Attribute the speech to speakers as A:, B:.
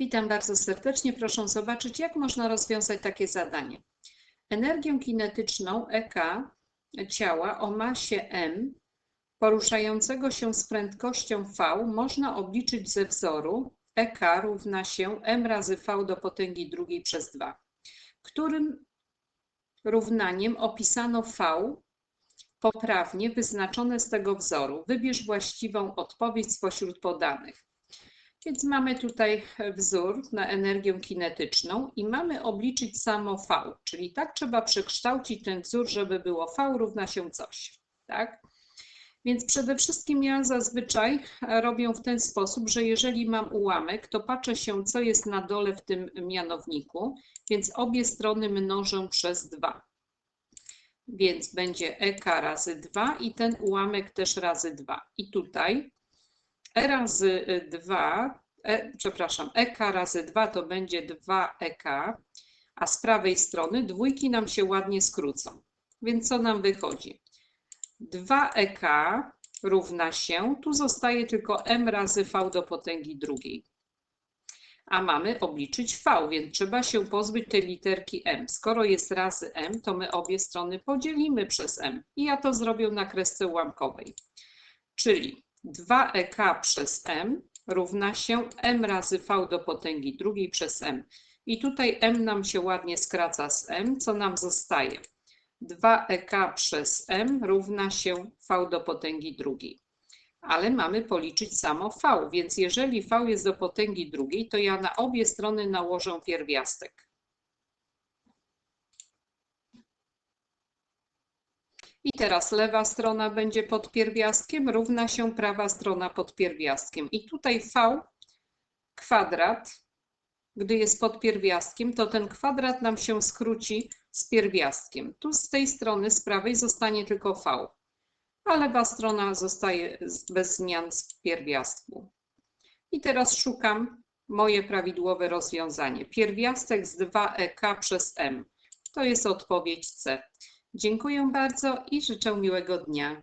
A: Witam bardzo serdecznie. Proszę zobaczyć, jak można rozwiązać takie zadanie. Energię kinetyczną EK ciała o masie m poruszającego się z prędkością v można obliczyć ze wzoru EK równa się m razy v do potęgi drugiej przez 2, którym równaniem opisano v poprawnie wyznaczone z tego wzoru. Wybierz właściwą odpowiedź spośród podanych. Więc mamy tutaj wzór na energię kinetyczną i mamy obliczyć samo V, czyli tak trzeba przekształcić ten wzór, żeby było V równa się coś, tak? Więc przede wszystkim ja zazwyczaj robię w ten sposób, że jeżeli mam ułamek, to patrzę się, co jest na dole w tym mianowniku, więc obie strony mnożę przez 2. Więc będzie EK razy 2 i ten ułamek też razy 2. I tutaj E razy 2, e, przepraszam, EK razy 2 to będzie 2EK, a z prawej strony dwójki nam się ładnie skrócą. Więc co nam wychodzi? 2EK równa się, tu zostaje tylko m razy v do potęgi drugiej. A mamy obliczyć v, więc trzeba się pozbyć tej literki m. Skoro jest razy m, to my obie strony podzielimy przez m. I ja to zrobię na kresce ułamkowej. Czyli 2ek przez m równa się m razy v do potęgi drugiej przez m. I tutaj m nam się ładnie skraca z m, co nam zostaje? 2ek przez m równa się v do potęgi drugiej. Ale mamy policzyć samo v, więc jeżeli v jest do potęgi drugiej, to ja na obie strony nałożę pierwiastek. I teraz lewa strona będzie pod pierwiastkiem, równa się prawa strona pod pierwiastkiem. I tutaj v kwadrat, gdy jest pod pierwiastkiem, to ten kwadrat nam się skróci z pierwiastkiem. Tu z tej strony, z prawej zostanie tylko v, a lewa strona zostaje bez zmian z pierwiastku. I teraz szukam moje prawidłowe rozwiązanie. Pierwiastek z 2ek przez m. To jest odpowiedź C. Dziękuję bardzo i życzę miłego dnia.